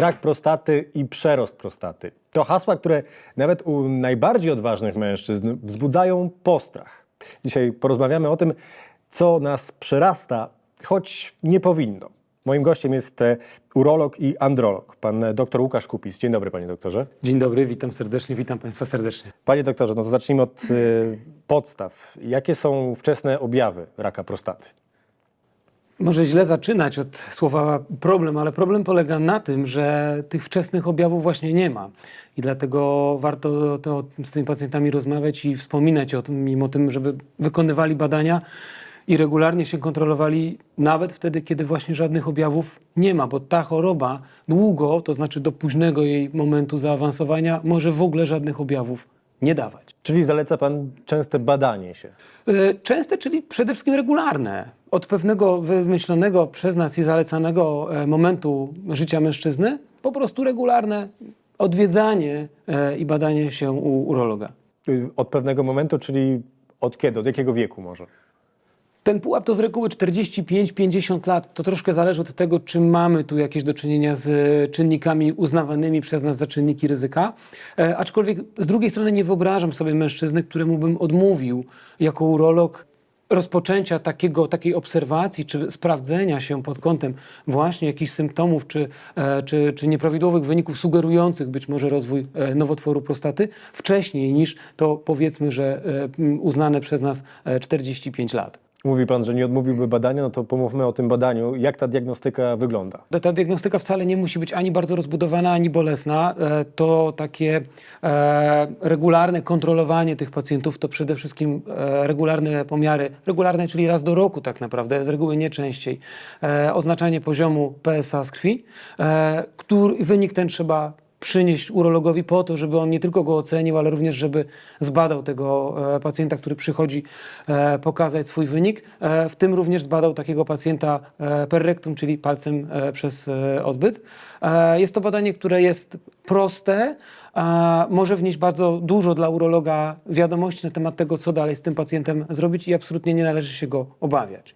rak prostaty i przerost prostaty. To hasła, które nawet u najbardziej odważnych mężczyzn wzbudzają postrach. Dzisiaj porozmawiamy o tym, co nas przerasta, choć nie powinno. Moim gościem jest e, urolog i androlog, pan dr Łukasz Kupis. Dzień dobry, panie doktorze. Dzień dobry, witam serdecznie, witam Państwa serdecznie. Panie doktorze, no to zacznijmy od e, podstaw. Jakie są wczesne objawy raka prostaty? Może źle zaczynać od słowa problem, ale problem polega na tym, że tych wczesnych objawów właśnie nie ma. I dlatego warto to z tymi pacjentami rozmawiać i wspominać o tym, mimo tym, żeby wykonywali badania i regularnie się kontrolowali, nawet wtedy, kiedy właśnie żadnych objawów nie ma, bo ta choroba długo, to znaczy do późnego jej momentu zaawansowania, może w ogóle żadnych objawów nie dawać. Czyli zaleca pan częste badanie się. Y, Częste, czyli przede wszystkim regularne. Od pewnego wymyślonego przez nas i zalecanego e, momentu życia mężczyzny, po prostu regularne odwiedzanie e, i badanie się u urologa. Y, Od pewnego momentu, czyli od kiedy, od jakiego wieku może? Ten pułap to z reguły 45-50 lat. To troszkę zależy od tego, czy mamy tu jakieś do czynienia z e, czynnikami uznawanymi przez nas za czynniki ryzyka. E, aczkolwiek z drugiej strony nie wyobrażam sobie mężczyzny, któremu bym odmówił jako urolog rozpoczęcia takiego, takiej obserwacji czy sprawdzenia się pod kątem właśnie jakichś symptomów czy, e, czy, czy nieprawidłowych wyników sugerujących być może rozwój e, nowotworu prostaty wcześniej niż to powiedzmy, że e, uznane przez nas e, 45 lat. Mówi pan, że nie odmówiłby badania, no to pomówmy o tym badaniu. Jak ta diagnostyka wygląda? Ta, ta diagnostyka wcale nie musi być ani bardzo rozbudowana, ani bolesna. E, To takie e, regularne kontrolowanie tych pacjentów to przede wszystkim e, regularne pomiary, regularne, czyli raz do roku tak naprawdę, z reguły nie częściej. E, Oznaczanie poziomu PSA z krwi, e, który wynik ten trzeba przynieść urologowi po to, żeby on nie tylko go ocenił, ale również, żeby zbadał tego e, pacjenta, który przychodzi e, pokazać swój wynik. E, w tym również zbadał takiego pacjenta per rectum, czyli palcem przez odbyt. Jest to badanie, które jest proste, może wnieść bardzo dużo dla urologa wiadomości na temat tego, co dalej z tym pacjentem zrobić i absolutnie nie należy się go obawiać.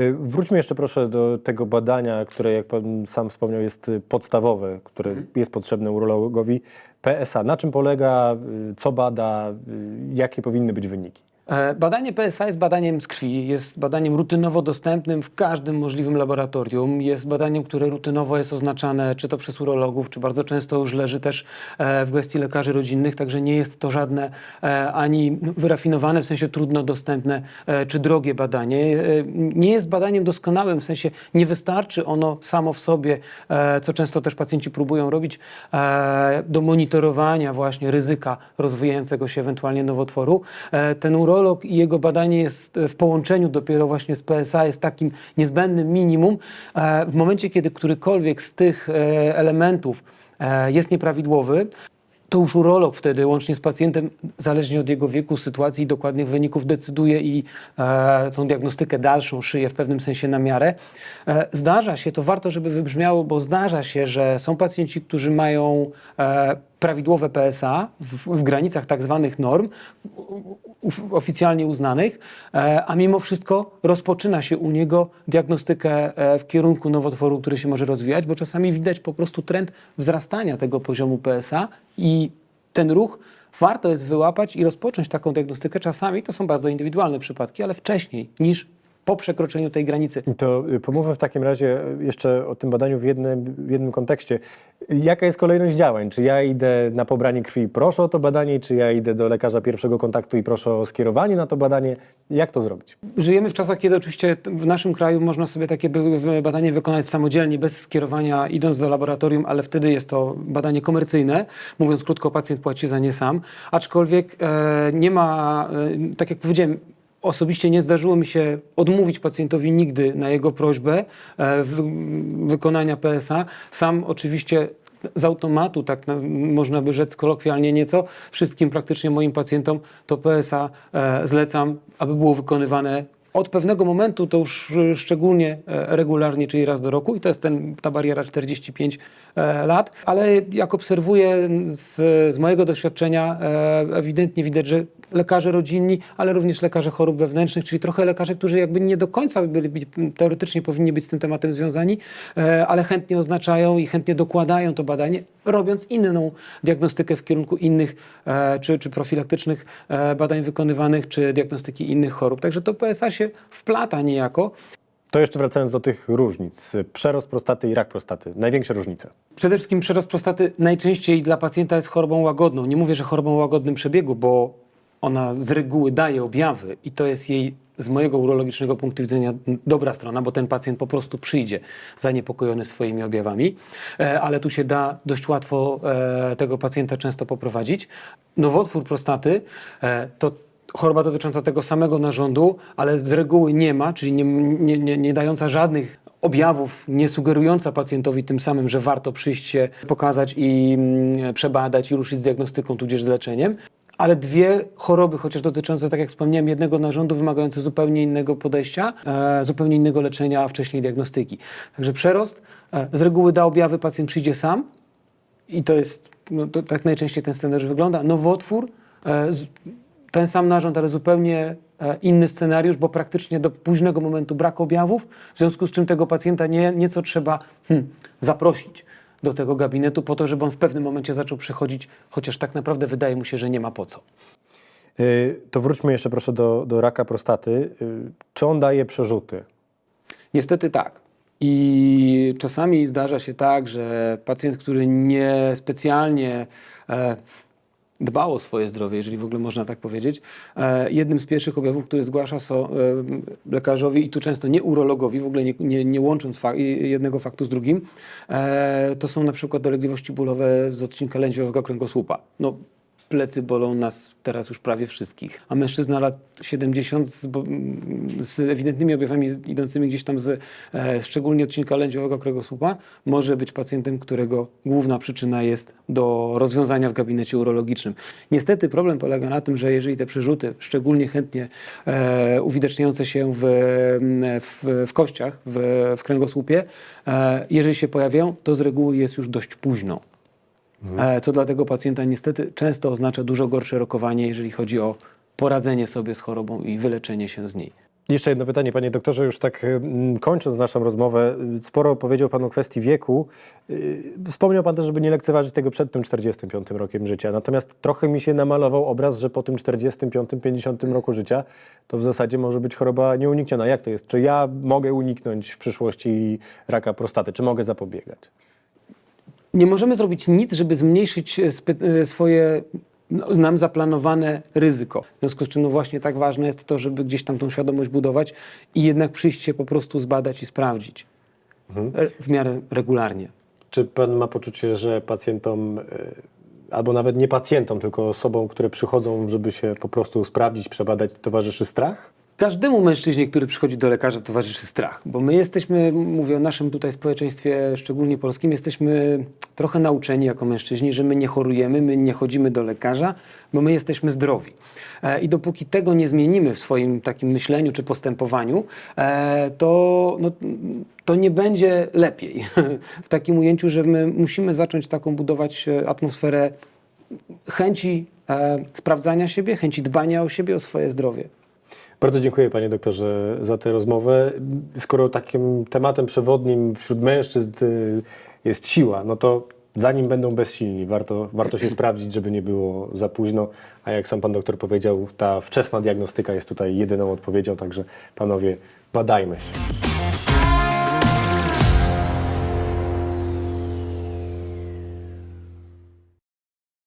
Y, Wróćmy jeszcze proszę do tego badania, które jak pan sam wspomniał jest y, podstawowe, które jest potrzebne urologowi. PSA. Na czym polega, y, co bada, jakie powinny być wyniki? E, Badanie PSA jest badaniem z krwi, jest badaniem rutynowo dostępnym w każdym możliwym laboratorium. Jest badaniem, które rutynowo jest oznaczane czy to przez urologów, czy bardzo często już leży też e, w gestii lekarzy rodzinnych, także nie jest to żadne e, ani wyrafinowane, w sensie trudno dostępne, czy drogie badanie. Nie jest badaniem doskonałym, w sensie nie wystarczy ono samo w sobie, co często też pacjenci próbują robić, do monitorowania właśnie ryzyka rozwijającego się ewentualnie nowotworu. Ten urolog i jego badanie jest e, w połączeniu dopiero właśnie z PSA jest takim niezbędnym minimum. E, W momencie, kiedy którykolwiek z tych e, elementów jest nieprawidłowy, to już urolog wtedy, łącznie z pacjentem, zależnie od jego wieku, sytuacji i dokładnych wyników, decyduje i e, tą diagnostykę dalszą szyje w pewnym sensie na miarę. E, zdarza się, to warto, żeby wybrzmiało, bo zdarza się, że są pacjenci, którzy mają e, prawidłowe PSA w, w granicach tak zwanych norm, oficjalnie uznanych, e, a mimo wszystko rozpoczyna się u niego diagnostykę e, w kierunku nowotworu, który się może rozwijać, bo czasami widać po prostu trend wzrastania tego poziomu PSA i ten ruch warto jest wyłapać i rozpocząć taką diagnostykę. Czasami to są bardzo indywidualne przypadki, ale wcześniej niż po przekroczeniu tej granicy. To y, pomówmy w takim razie jeszcze o tym badaniu w jednym, w jednym kontekście. Jaka jest kolejność działań? Czy ja idę na pobranie krwi i proszę o to badanie, czy ja idę do lekarza pierwszego kontaktu i proszę o skierowanie na to badanie? Jak to zrobić? Żyjemy w czasach, kiedy oczywiście w naszym kraju można sobie takie badanie wykonać samodzielnie, bez skierowania, idąc do laboratorium, ale wtedy jest to badanie komercyjne. Mówiąc krótko, pacjent płaci za nie sam. Aczkolwiek e, nie ma, e, tak jak powiedziałem, Osobiście nie zdarzyło mi się odmówić pacjentowi nigdy na jego prośbę e, wy, wykonania PSA. Sam oczywiście z automatu, tak na, można by rzec kolokwialnie nieco, wszystkim praktycznie moim pacjentom to PSA e, zlecam, aby było wykonywane od pewnego momentu to już y, szczególnie e, regularnie, czyli raz do roku i to jest ten, ta bariera 45 e, lat, ale jak obserwuję z, z mojego doświadczenia e, ewidentnie widać, że lekarze rodzinni, ale również lekarze chorób wewnętrznych, czyli trochę lekarze, którzy jakby nie do końca byli, teoretycznie powinni być z tym tematem związani, ale chętnie oznaczają i chętnie dokładają to badanie, robiąc inną diagnostykę w kierunku innych czy, czy profilaktycznych badań wykonywanych, czy diagnostyki innych chorób. Także to PSA się wplata niejako. To jeszcze wracając do tych różnic. Przerost prostaty i rak prostaty. Największe różnice. Przede wszystkim przerost prostaty najczęściej dla pacjenta jest chorobą łagodną. Nie mówię, że chorobą łagodnym przebiegu, bo ona z reguły daje objawy i to jest jej z mojego urologicznego punktu widzenia dobra strona, bo ten pacjent po prostu przyjdzie zaniepokojony swoimi objawami, e, ale tu się da dość łatwo e, tego pacjenta często poprowadzić. Nowotwór prostaty e, to choroba dotycząca tego samego narządu, ale z reguły nie ma, czyli nie, nie, nie, nie dająca żadnych objawów, nie sugerująca pacjentowi tym samym, że warto przyjść się pokazać i mm, przebadać i ruszyć z diagnostyką, tudzież z leczeniem. Ale dwie choroby, chociaż dotyczące, tak jak wspomniałem, jednego narządu, wymagające zupełnie innego podejścia, e, zupełnie innego leczenia, a wcześniej diagnostyki. Także przerost e, z reguły da objawy, pacjent przyjdzie sam, i to jest, no, to tak najczęściej ten scenariusz wygląda. Nowotwór, e, z, ten sam narząd, ale zupełnie e, inny scenariusz, bo praktycznie do późnego momentu brak objawów, w związku z czym tego pacjenta nie, nieco trzeba hmm, zaprosić do tego gabinetu po to, żeby on w pewnym momencie zaczął przychodzić, chociaż tak naprawdę wydaje mu się, że nie ma po co. Y, To wróćmy jeszcze proszę do, do raka prostaty. Y, Czy on daje przerzuty? Niestety tak. I czasami zdarza się tak, że pacjent, który nie specjalnie e, dbał o swoje zdrowie, jeżeli w ogóle można tak powiedzieć, e, jednym z pierwszych objawów, który zgłasza so, e, lekarzowi i tu często nie urologowi, w ogóle nie, nie, nie łącząc fa jednego faktu z drugim, e, to są na przykład dolegliwości bólowe z odcinka lędźwiowego kręgosłupa. No, plecy bolą nas teraz już prawie wszystkich. A mężczyzna lat 70 z, z ewidentnymi objawami idącymi gdzieś tam z e, szczególnie odcinka lędźwiowego kręgosłupa może być pacjentem, którego główna przyczyna jest do rozwiązania w gabinecie urologicznym. Niestety problem polega na tym, że jeżeli te przerzuty, szczególnie chętnie e, uwidaczniające się w, w, w kościach, w, w kręgosłupie, e, jeżeli się pojawiają, to z reguły jest już dość późno. E, co dla tego pacjenta niestety często oznacza dużo gorsze rokowanie, jeżeli chodzi o poradzenie sobie z chorobą i wyleczenie się z niej. Jeszcze jedno pytanie, panie doktorze, już tak kończąc naszą rozmowę, y, sporo powiedział pan o kwestii wieku. Y, Wspomniał pan też, żeby nie lekceważyć tego przed tym 45 rokiem życia. Natomiast trochę mi się namalował obraz, że po tym 45-50 roku życia to w zasadzie może być choroba nieunikniona. Jak to jest? Czy ja mogę uniknąć w przyszłości raka prostaty? Czy mogę zapobiegać? Nie możemy zrobić nic, żeby zmniejszyć e, e, swoje no, nam zaplanowane ryzyko. W związku z czym no właśnie tak ważne jest to, żeby gdzieś tam tą świadomość budować i jednak przyjść się po prostu zbadać i sprawdzić E, w miarę regularnie. Czy pan ma poczucie, że pacjentom, albo nawet nie pacjentom, tylko osobom, które przychodzą, żeby się po prostu sprawdzić, przebadać, towarzyszy strach? Każdemu mężczyźnie, który przychodzi do lekarza, towarzyszy strach, bo my jesteśmy, mówię o naszym tutaj społeczeństwie, szczególnie polskim, jesteśmy trochę nauczeni jako mężczyźni, że my nie chorujemy, my nie chodzimy do lekarza, bo my jesteśmy zdrowi. E, I dopóki tego nie zmienimy w swoim takim myśleniu czy postępowaniu, e, to, no, to nie będzie lepiej. W takim ujęciu, że my musimy zacząć taką budować e, atmosferę chęci e, sprawdzania siebie, chęci dbania o siebie, o swoje zdrowie. Bardzo dziękuję panie doktorze za tę rozmowę. Skoro takim tematem przewodnim wśród mężczyzn y, jest siła, no to zanim będą bezsilni, warto, warto się sprawdzić, żeby nie było za późno. A jak sam pan doktor powiedział, ta wczesna diagnostyka jest tutaj jedyną odpowiedzią, także panowie, badajmy się.